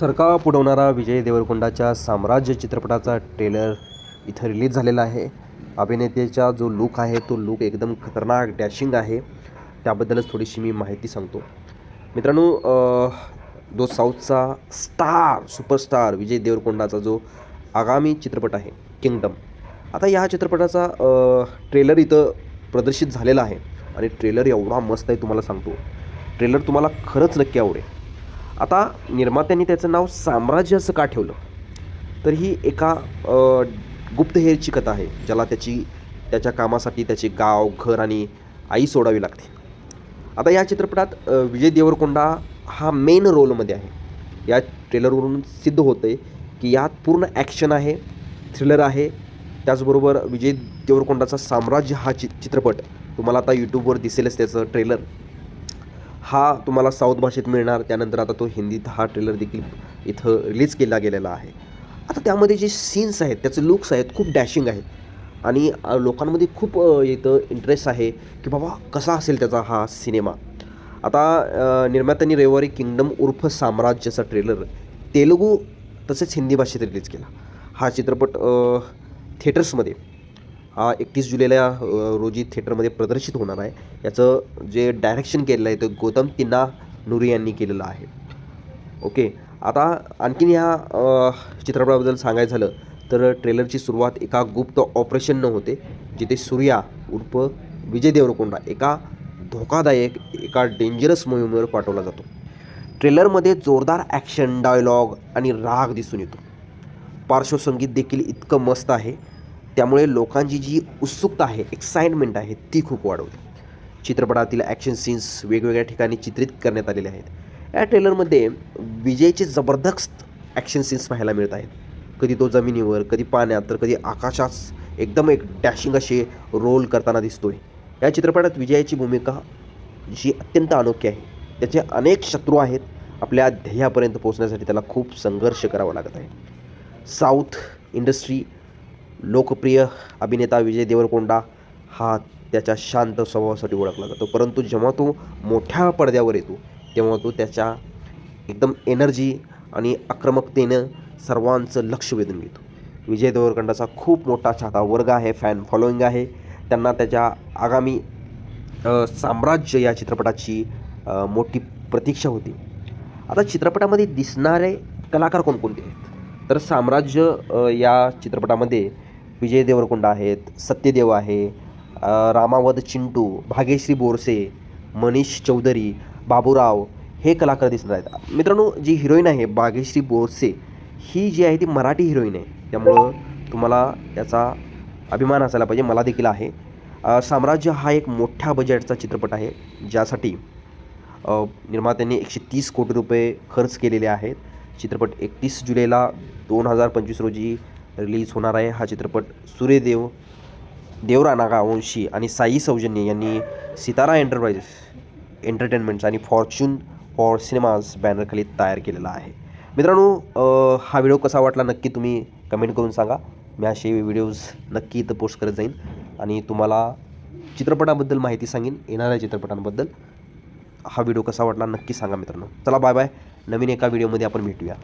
थरकाव पुढवणारा विजय देवरकोंडाच्या साम्राज्य चित्रपटाचा ट्रेलर इथं रिलीज झालेला आहे. अभिनेत्याचा जो लूक आहे तो लूक एकदम खतरनाक डॅशिंग आहे. त्याबद्दलच थोडीशी मी माहिती सांगतो. मित्रांनो जो साऊथचा स्टार सुपरस्टार विजय देवरकोंडाचा जो आगामी चित्रपट आहे किंगडम आता या चित्रपटाचा ट्रेलर इथं प्रदर्शित झालेला आहे. आणि ट्रेलर एवढा मस्त आहे तुम्हाला सांगतो. ट्रेलर तुम्हाला खरंच नक्की आवडेल. आता निर्मात्यांनी त्याचं नाव साम्राज्य असं का ठेवलं? तर ही एका गुप्तहेरची कथा आहे ज्याला त्याची त्याच्या कामासाठी त्याचे गाव घर आणि आई सोडावी लागते. आता या चित्रपटात विजय देवरकोंडा हा मेन रोलमध्ये आहे. या ट्रेलरवरून सिद्ध होतं आहे की यात पूर्ण ॲक्शन आहे थ्रिलर आहे. त्याचबरोबर विजय देवरकोंडाचा साम्राज्य हा चि चित्रपट. तुम्हाला आता यूट्यूबवर दिसेलच त्याचं ट्रेलर हा तुम्हाला साऊथ भाषेत मिळणार. त्यानंतर आता तो हिंदीत हा ट्रेलर देखील इथं रिलीज केला गेलेला आहे. आता त्यामध्ये जे सीन्स आहेत त्याचे लुक्स आहेत खूप डॅशिंग आहेत. आणि लोकांमध्ये खूप इथं इंटरेस्ट आहे की बाबा कसा असेल त्याचा हा सिनेमा आता निर्मात्यांनी रविवारी किंगडम उर्फ साम्राज्याचा ट्रेलर तेलुगू तसेच हिंदी भाषेत रिलीज केला. हा चित्रपट थिएटर्समध्ये हा एकतीस जुलैला रोजी थिएटरमध्ये प्रदर्शित होणार आहे. याचं जे डायरेक्शन केलेलं आहे ते गौतम तिन्ना नुरी यांनी केलेलं आहे. ओके आता आणखीन ह्या चित्रपटाबद्दल सांगायचं झालं तर ट्रेलरची सुरुवात एका गुप्त ऑपरेशननं होते जिथे सूर्या उर्फ विजय देवरकोंडा एका धोकादायक एका डेंजरस मोहिमेवर पाठवला जातो. ट्रेलरमध्ये जोरदार ॲक्शन डायलॉग आणि राग दिसून येतो. पार्श्वसंगीत देखील इतकं मस्त आहे. त्यामुळे लोकांची जी उत्सुकता आहे एक्साइटमेंट आहे ती खूप वाढवते. चित्रपटातील ॲक्शन सीन्स वेगवेगळ्या ठिकाणी चित्रित करण्यात आलेले आहेत. या ट्रेलरमध्ये विजयचे जबरदस्त ॲक्शन सीन्स पाहायला मिळत आहेत. कधी तो जमिनीवर कधी पाण्यात तर कधी आकाशात एकदम एक डॅशिंग असे रोल करताना दिसतोय. या चित्रपटात विजयाची भूमिका जी अत्यंत अनोखी आहे त्याचे अनेक शत्रू आहेत आपल्या ध्येयापर्यंत पोहोचण्यासाठी त्याला खूप संघर्ष करावा लागत आहे. साऊथ इंडस्ट्री लोकप्रिय अभिनेता विजय देवरकोंडा हा त्याच्या शांत स्वभावासाठी ओळखला जातो. परंतु जेव्हा तो मोठ्या पडद्यावर येतो तेव्हा तो त्याच्या एकदम एनर्जी आणि आक्रमकतेनं सर्वांचं लक्ष वेधून घेतो. विजय देवरकोंडाचा खूप मोठा चाहता वर्ग आहे फॅन फॉलोईंग आहे. त्यांना त्याच्या आगामी साम्राज्य या चित्रपटाची मोठी प्रतीक्षा होती. आता चित्रपटामध्ये दिसणारे कलाकार कोणकोणते आहेत? तर साम्राज्य या चित्रपटामध्ये विजय देवरकोंडा आहेत सत्यदेव आहे रामावध चिंटू भाग्यश्री बोरसे मनीष चौधरी बाबूराव हे कलाकार दिसणार आहेत. मित्रांनो जी हिरोईन आहे भाग्यश्री बोरसे ही जी आहे ती मराठी हिरोईन आहे. त्यामुळं तुम्हाला याचा अभिमान असायला पाहिजे मला देखील आहे. साम्राज्य हा एक मोठ्या बजेटचा चित्रपट आहे ज्यासाठी निर्मात्यांनी एकशे तीस कोटी रुपये खर्च केलेले आहेत. चित्रपट एकतीस जुलैला दोन हजार पंचवीस रोजी रिलीज होणार आहे हा चित्रपट सूर्यदेव देवरा नागावंशी आणि साई सौजन्य यांनी सितारा एंटरप्राइजेस एंटरटेनमेंट्स आणि फॉर्च्यून फॉर सिनेमाज बॅनरखाली तयार केलेला आहे. मित्रांनो हा व्हिडिओ कसा वाटला नक्की तुम्ही कमेंट करून सांगा. मी असे व्हिडिओज नक्की इथं पोस्ट करत जाईन आणि तुम्हाला चित्रपटाबद्दल माहिती सांगेन येणाऱ्या चित्रपटांबद्दल. हा व्हिडिओ कसा वाटला नक्की सांगा मित्रांनो. चला बाय बाय. नवीन एका व्हिडिओमध्ये आपण भेटूया.